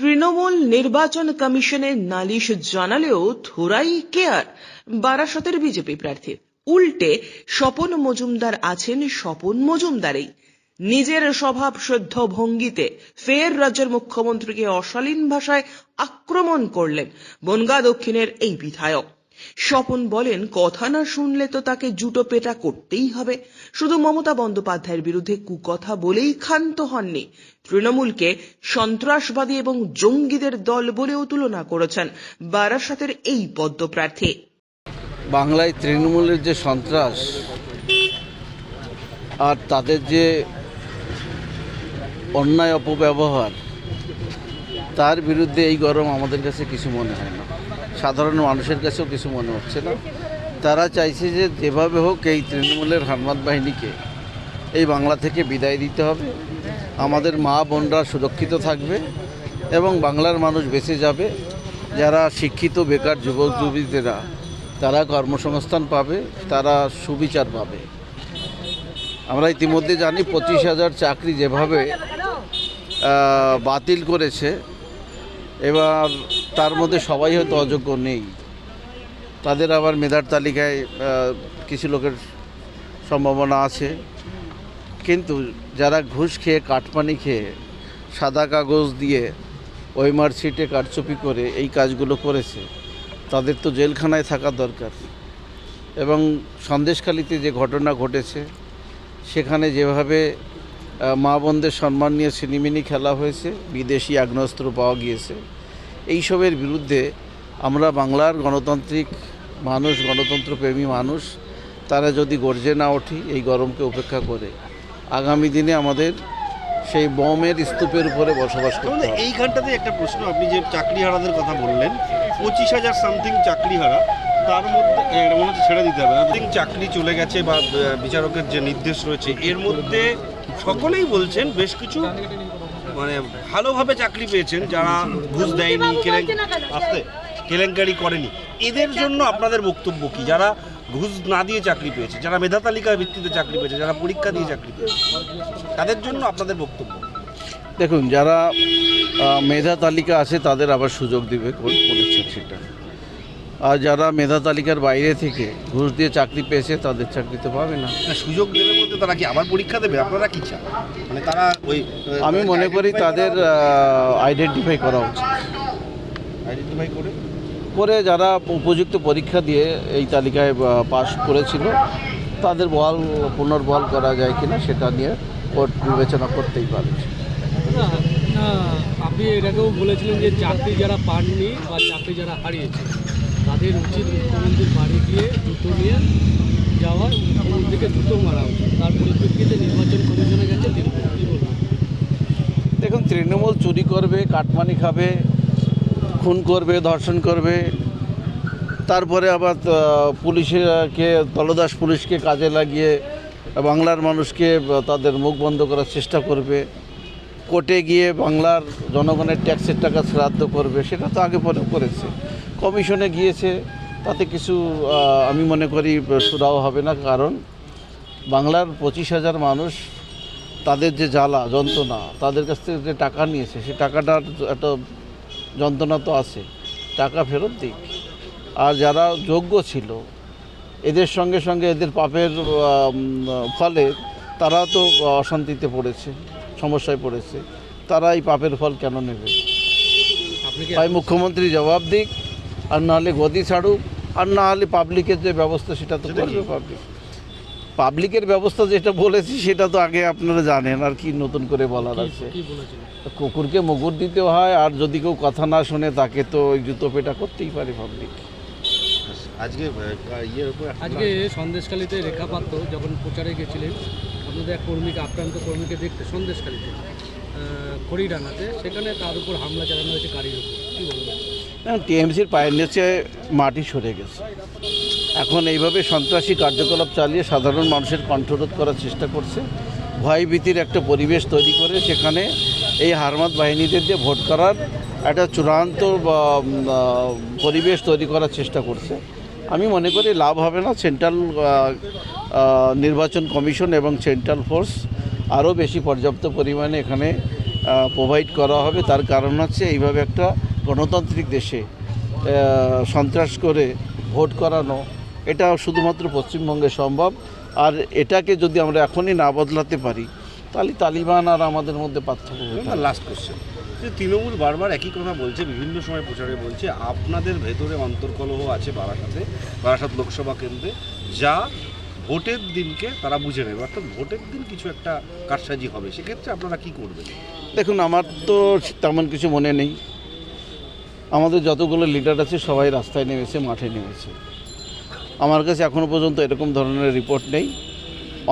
তৃণমূল নির্বাচন কমিশনের নালিশ জানালেও থোড়াই কেয়ার বারাসতের বিজেপি প্রার্থী। উল্টে স্বপন মজুমদার আছেন স্বপন মজুমদারেই। নিজের স্বভাব শুদ্ধ ভঙ্গিতে ফের রাজ্যের মুখ্যমন্ত্রীকে অশালীন ভাষায় আক্রমণ করলেন বনগা দক্ষিণের এই বিধায়ক। স্বপন বলেন, কথা না শুনলে তো তাকে জুটো পেটা করতেই হবে। শুধু মমতা বন্দ্যোপাধ্যায়ের বিরুদ্ধে কুকথা বলেই ক্ষান্ত হননি। তৃণমূলকে সন্ত্রাসবাদী এবং জঙ্গিদের দল বলেও তুলনা করেছেন বারাসতের এই পদ্মপ্রার্থী। বাংলায় তৃণমূলের যে সন্ত্রাস আর তাদের যে অন্যায় অপব্যবহার, তার বিরুদ্ধে এই গরম আমাদের কাছে কিছু মনে হয় না। সাধারণ মানুষের কাছেও কিছু মনে হচ্ছে না। তারা চাইছে যে যেভাবে হোক এই তৃণমূলের হানমাদ বাহিনীকে এই বাংলা থেকে বিদায় দিতে হবে। আমাদের মা বোনরা সুরক্ষিত থাকবে এবং বাংলার মানুষ বেঁচে যাবে। যারা শিক্ষিত, বেকার যুবক, যুবতীরা, তারা কর্মসংস্থান পাবে, তারা সুবিচার পাবে। আমরা ইতিমধ্যে জানি পঁচিশ হাজার চাকরি যেভাবে বাতিল করেছে, এবার তার মধ্যে সবাই হয়তো অযোগ্য নেই। তাদের আবার মেধার তালিকায় কিছু লোকের সম্ভাবনা আছে। কিন্তু যারা ঘুষ খেয়ে কাটপানি খেয়ে, সাদা কাগজ দিয়ে ওই মার্কশিটে কারচুপি করে এই কাজগুলো করেছে, তাদের তো জেলখানায় থাকা দরকার। এবং সন্দেশখালিতে যে ঘটনা ঘটেছে, সেখানে যেভাবে মা বোনদের সম্মান নিয়ে সিনিমিনি খেলা হয়েছে, বিদেশি আগ্নেয়াস্ত্র পাওয়া গিয়েছে এইসবের বিরুদ্ধে আমরা বাংলার গণতান্ত্রিক মানুষ গণতন্ত্রপ্রেমী মানুষ তারা যদি গর্জে না ওঠি এই গরমকে উপেক্ষা করে। আগামী দিনে আমাদের সেই বমের স্তূপের উপরে বসবাস করতে এইখানটাতে একটা প্রশ্ন আপনি যে চাকরিহারাদের কথা বললেন পঁচিশ হাজার সামথিং চাকরিহারা তার মধ্যে মনে হচ্ছে ছেড়ে দিতে হবে সামথিং চাকরি চলে গেছে বা বিচারকের যে নির্দেশ রয়েছে এর মধ্যে সকলেই বলছেন বেশ কিছু মানে ভালোভাবে চাকরি পেয়েছেন যারা ঘুষ দেয়নি আসতে কেলেঙ্কারি করেনি। এদের জন্য আপনাদের বক্তব্য কি? যারা ঘুষ না দিয়ে চাকরি পেয়েছে যারা মেধা তালিকার ভিত্তিতে চাকরি পেয়েছে যারা পরীক্ষা দিয়ে চাকরি পেয়েছে তাদের জন্য আপনাদের বক্তব্য দেখুন যারা মেধা তালিকা আছে তাদের আবার সুযোগ দিবে করেছেন সেটা। আর যারা মেধা তালিকার বাইরে থেকে ঘুষ দিয়ে চাকরি পেয়েছে তাদের চাকরি তো পাবে না। না, সুযোগ দেবে বলতে তারা কি আবার পরীক্ষা দেবে? আপনারা কি চান? মানে তারা ওই আমি মনে করি তাদের আইডেন্টিফাই করা উচিত। আইডেন্টিফাই করে? করে যারা উপযুক্ত পরীক্ষা দিয়ে এই তালিকায় পাশ করেছিল তাদের বল পুনর্বহাল করা যায় কিনা সেটা নিয়ে কোর্ট বিবেচনা করতেই পারে না না আপনি এটাকেও বলেছিলেন যে চাকরি যারা পাননি বা চাকরি যারা হারিয়েছে তাদের উচিত মুখ্যমন্ত্রীর বাড়ি গিয়ে জুতো নিয়ে যাওয়া মুখ্যমন্ত্রীকে জুতো মারা উচিত। তার পরিপ্রেক্ষিতে নির্বাচন কমিশনে গেছে দেখুন, তৃণমূল চুরি করবে, কাটমানি খাবে, খুন করবে, ধর্ষণ করবে। তারপরে আবার পুলিশকে, তলদাস পুলিশকে কাজে লাগিয়ে বাংলার মানুষকে তাদের মুখ বন্ধ করার চেষ্টা করবে। কোর্টে গিয়ে বাংলার জনগণের ট্যাক্সের টাকা শ্রাদ্ধ করবে, সেটা তো আগে পরে করেছে। কমিশনে গিয়েছে তাতে কিছু আমি মনে করি সুরাও হবে না কারণ বাংলার পঁচিশ হাজার মানুষ তাদের যে জ্বালা যন্ত্রণা তাদের কাছ থেকে যে টাকা নিয়েছে সে টাকাটার একটা যন্ত্রণা তো আছে টাকা ফেরত দিক। আর যারা যোগ্য ছিল এদের সঙ্গে সঙ্গে এদের পাপের ফলে তারা তো অশান্তিতে পড়েছে সমস্যায় পড়েছে তারা এই পাপের ফল কেন নেবে? তাই মুখ্যমন্ত্রী জবাব দিক। আর নাহলে গদি ছাড়ুক আর না হলে পাবলিকের যে ব্যবস্থা সেটা তো করবে পাবলিক পাবলিকের ব্যবস্থা যেটা বলেছি সেটা তো আগে আপনারা জানেন আর কি নতুন করে বলার আছে। কুকুরকে মুগুর দিতে হয় আর যদি কেউ কথা না শুনে তাকে তো ওই জুতো পেটা করতেই পারে পাবলিক আজকে আজকে সন্দেশখালিতে রেখা পাত্র যখন প্রচারে গেছিলেন আপনাদের এক কর্মীকে আক্রান্ত কর্মীকে দেখতে সন্দেশখালিতে খড়িডাঙ্গাতে সেখানে তার উপর হামলা চালানো হয়েছে গাড়ির উপর। কী বলবেন? টিএমসির পায়ের নিচে মাটি সরে গেছে। এখন এইভাবে সন্ত্রাসী কার্যকলাপ চালিয়ে সাধারণ মানুষের কণ্ঠরোধ করার চেষ্টা করছে। ভয়ভীতির একটা পরিবেশ তৈরি করে সেখানে এই হারমাত বাহিনীদের দিয়ে ভোট করার একটা চূড়ান্ত পরিবেশ তৈরি করার চেষ্টা করছে। আমি মনে করি লাভ হবে না। সেন্ট্রাল নির্বাচন কমিশন এবং সেন্ট্রাল ফোর্স আরও বেশি পর্যাপ্ত পরিমাণে এখানে প্রোভাইড করা হবে। তার কারণ হচ্ছে এইভাবে একটা গণতান্ত্রিক দেশে সন্ত্রাস করে ভোট করানো এটা শুধুমাত্র পশ্চিমবঙ্গে সম্ভব। আর এটাকে যদি আমরা এখনই না বদলাতে পারি তাহলে তালিবান আর আমাদের মধ্যে পার্থক্য থাকবে। লাস্ট কোশ্চেন যে তৃণমূল বারবার একই কথা বলছে বিভিন্ন সময় প্রচারে বলছে আপনাদের ভেতরে অন্তর্কলহ আছে বারাসাতে বারাসাত লোকসভা কেন্দ্রে যা ভোটের দিনকে তারা বুঝে নেবে। অর্থাৎ ভোটের দিন কিছু একটা কারসাজি হবে। সেক্ষেত্রে আপনারা কি করবেন? দেখুন আমার তো তেমন কিছু মনে নেই। আমাদের যতগুলো লিডার আছে সবাই রাস্তায় নেমেছে মাঠে নেমেছে। আমার কাছে এখনও পর্যন্ত এরকম ধরনের রিপোর্ট নেই।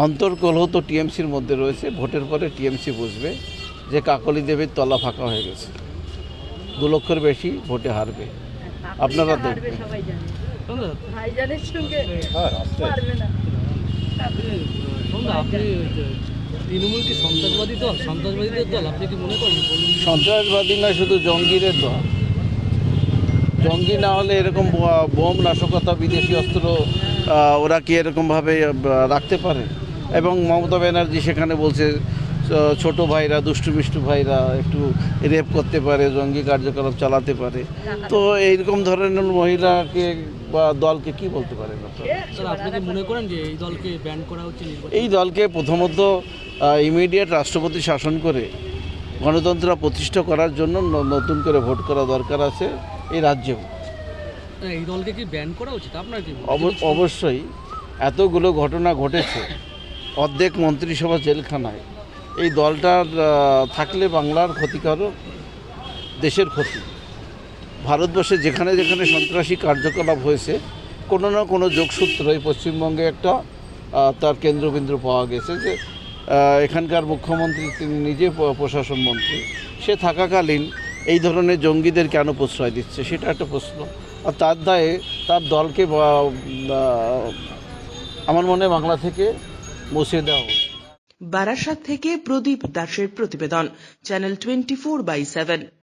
অন্তর্কলহ তো টিএমসির মধ্যে রয়েছে ভোটের পরে টিএমসি বুঝবে যে কাকলি দেবের তলা ফাঁকা হয়ে গেছে। দু লক্ষের বেশি ভোটে হারবে। আপনারা দেখবেন। সবাই জানে। সন্ধ্যা ভাইজানের সঙ্গে পারবে না। সন্ধ্যা আপনি আহ, তৃণমূল কি সন্ত্রাসবাদী দল সন্ত্রাসবাদীদের দল আপনি কি মনে করেন? বলুন সন্ত্রাসবাদী না শুধু জঙ্গিরের দল। জঙ্গি না হলে এরকম বোম নাশকতা বিদেশি অস্ত্র ওরা কি এরকমভাবে রাখতে পারে? এবং মমতা ব্যানার্জি সেখানে বলছে ছোট ভাইরা দুষ্টু মিষ্টু ভাইরা একটু রেপ করতে পারে জঙ্গি কার্যকলাপ চালাতে পারে। তো এইরকম ধরনের মহিলাকে বা দলকে কি বলতে পারেন মনে এই দলকে ব্যান করা হচ্ছে নির্বাচন? এই দলকে প্রথমত ইমিডিয়েট রাষ্ট্রপতি শাসন করে গণতন্ত্র প্রতিষ্ঠা করার জন্য ন- নতুন করে ভোট করা দরকার আছে। এই রাজ্যেও। হ্যাঁ, এই দলকে কি ব্যান করা উচিত? আপনার কি অব- অবশ্যই এতগুলো ঘটনা ঘটেছে অর্ধেক মন্ত্রিসভা জেলখানায়। এই দলটার থাকলে বাংলার ক্ষতিকারক দেশের ক্ষতি। ভারতবর্ষে যেখানে যেখানে সন্ত্রাসী কার্যকলাপ হয়েছে কোনো না কোনো যোগসূত্র এই পশ্চিমবঙ্গে একটা তার কেন্দ্রবিন্দু পাওয়া গেছে যে এখানকার মুখ্যমন্ত্রী তিনি নিজে প্রশাসন মন্ত্রী। সে থাকাকালীন এই ধরনের জঙ্গিদের কেন প্রশ্রয় দিচ্ছে? সেটা একটা প্রশ্ন। আর তার দায়ে তার দলকে আমার মনে বাংলা থেকে মুছে দেওয়া। বারাসাত থেকে প্রদীপ দাসের প্রতিবেদন, channel twenty four by seven.